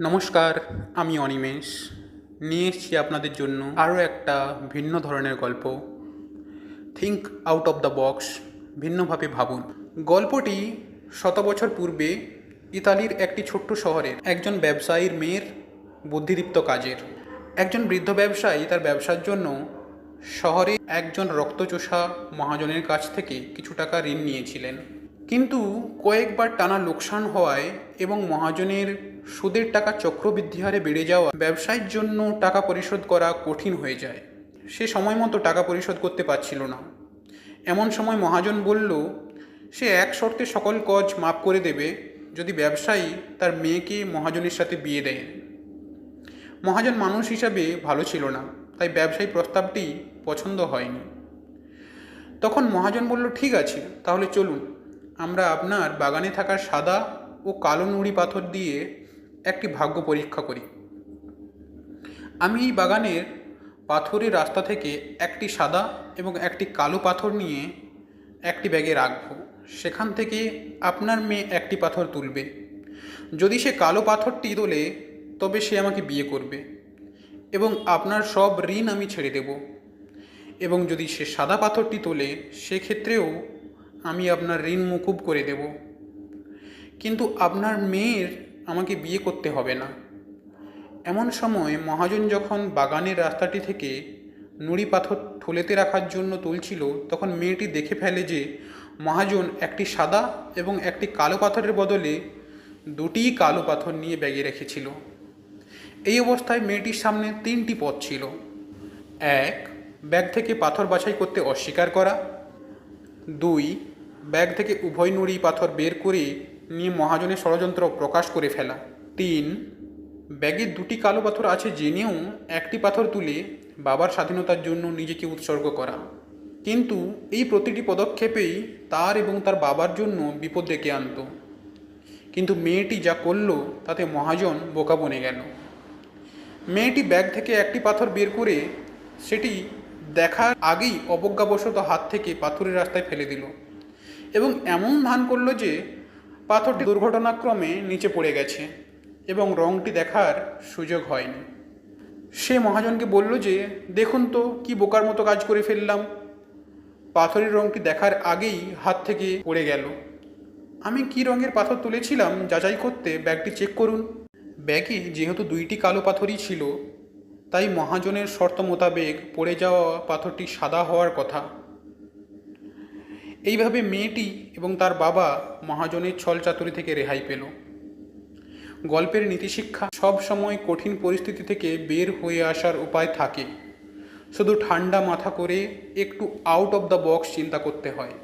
নমস্কার, আমি অনিমেষ। নিয়ে এসেছি আপনাদের জন্য আরও একটা ভিন্ন ধরনের গল্প। Think out of the box ভিন্নভাবে ভাবুন। গল্পটি শত বছর পূর্বে ইতালির একটি ছোট্ট শহরের একজন ব্যবসায়ীর মেয়ের বুদ্ধিদীপ্ত কাজের। একজন বৃদ্ধ ব্যবসায়ী তার ব্যবসার জন্য শহরে একজন রক্তচোষা মহাজনের কাছ থেকে কিছু টাকা ঋণ নিয়েছিলেন। কিন্তু কয়েকবার টানা লোকসান হওয়ায় এবং মহাজনের সুদের টাকা চক্রবৃদ্ধি হারে বেড়ে যাওয়া ব্যবসায়ীর জন্য টাকা পরিশোধ করা কঠিন হয়ে যায়। সে সময় মতো টাকা পরিশোধ করতে পারছিল না। এমন সময় মহাজন বলল, সে এক শর্তে সকল কজ মাফ করে দেবে যদি ব্যবসায়ী তার মেয়েকে মহাজনের সাথে বিয়ে দেয়। মহাজন মানুষ হিসাবে ভালো ছিল না, তাই ব্যবসায়ী প্রস্তাবটি পছন্দ হয়নি। তখন মহাজন বলল, ঠিক আছে, তাহলে চলুন। আমরা আপনার বাগানে থাকা সাদা ও কালো নুড়ি পাথর দিয়ে একটি ভাগ্য পরীক্ষা করি। আমি এই বাগানের পাথরের রাস্তা থেকে একটি সাদা এবং একটি কালো পাথর নিয়ে একটি ব্যাগে রাখব। সেখান থেকে আপনার মেয়ে একটি পাথর তুলবে। যদি সে কালো পাথরটি তোলে, তবে সে আমাকে বিয়ে করবে এবং আপনার সব ঋণ আমি ছেড়ে দেব। এবং যদি সে সাদা পাথরটি তোলে, সেক্ষেত্রেও আমি আপনার ঋণ মুকুব করে দেব। কিন্তু আপনার মেয়ের আমাকে বিয়ে করতে হবে না। এমন সময় মহাজন যখন বাগানের রাস্তাটি থেকে নুড়ি পাথর থলেতে রাখার জন্য তুলছিল, তখন মেয়েটি দেখে ফেলে যে মহাজন একটি সাদা এবং একটি কালো পাথরের বদলে দুটিই কালো পাথর নিয়ে ব্যাগে রেখেছিল। এই অবস্থায় মেয়েটির সামনে তিনটি পথ ছিল। এক, ব্যাগ থেকে পাথর বাছাই করতে অস্বীকার করা। দুই ব্যাগ থেকে উভয় নুড়ি পাথর বের করে নিয়ে মহাজনের ষড়যন্ত্র প্রকাশ করে ফেলা। তিন, ব্যাগে দুটি কালো পাথর আছে জেনেও একটি পাথর তুলে বাবার স্বাধীনতার জন্য নিজেকে উৎসর্গ করা। কিন্তু এই প্রতিটি পদক্ষেপেই তার এবং তার বাবার জন্য বিপদ ডেকে আনত। কিন্তু মেয়েটি যা করল, তাতে মহাজন বোকা বনে গেল। মেয়েটি ব্যাগ থেকে একটি পাথর বের করে সেটি দেখার আগেই অবজ্ঞাবশত হাত থেকে পাথরের রাস্তায় ফেলে দিল। এবং এমন ভান করল যে পাথরটি দুর্ঘটনাক্রমে নিচে পড়ে গেছে এবং রংটি দেখার সুযোগ হয়নি। সে মহাজনকে বলল যে, দেখুন তো, কি বোকার মতো কাজ করে ফেললাম। পাথরের রংটি দেখার আগেই হাত থেকে পড়ে গেল। আমি কি রঙের পাথর তুলেছিলাম যাচাই করতে ব্যাগটি চেক করুন। ব্যাগে যেহেতু দুইটি কালো পাথরই ছিল, তাই মহাজনের শর্ত মোতাবেক পড়ে যাওয়া পাথরটি সাদা হওয়ার কথা। এইভাবে মেয়েটি এবং তার বাবা মহাজনের ছল চাতুরি থেকে রেহাই পেল। গল্পের নীতিশিক্ষা সব সময় কঠিন পরিস্থিতি থেকে বের হয়ে আসার উপায় থাকে। শুধু ঠান্ডা মাথা করে একটু আউট অফ দ্য বক্স চিন্তা করতে হয়।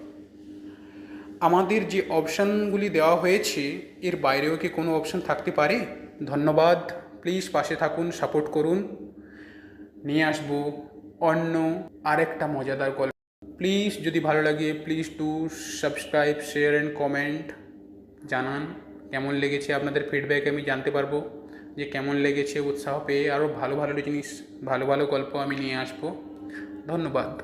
আমাদের যে অপশানগুলি দেওয়া হয়েছে, এর বাইরেও কি কোনো অপশান থাকতে পারে? ধন্যবাদ। প্লিজ পাশে থাকুন, সাপোর্ট করুন। নিয়ে আসব অন্য আরেকটা মজাদার গল্প। প্লিজ যদি ভালো লাগে please to subscribe share and comment জানান, কেমন লেগেছে আপনাদের ফিডব্যাক আমি জানতে পারব, যে কেমন লেগেছে, উৎসাহ পেয়ে আরও ভালো ভালো জিনিস, ভালো ভালো গল্প আমি নিয়ে আসব। ধন্যবাদ।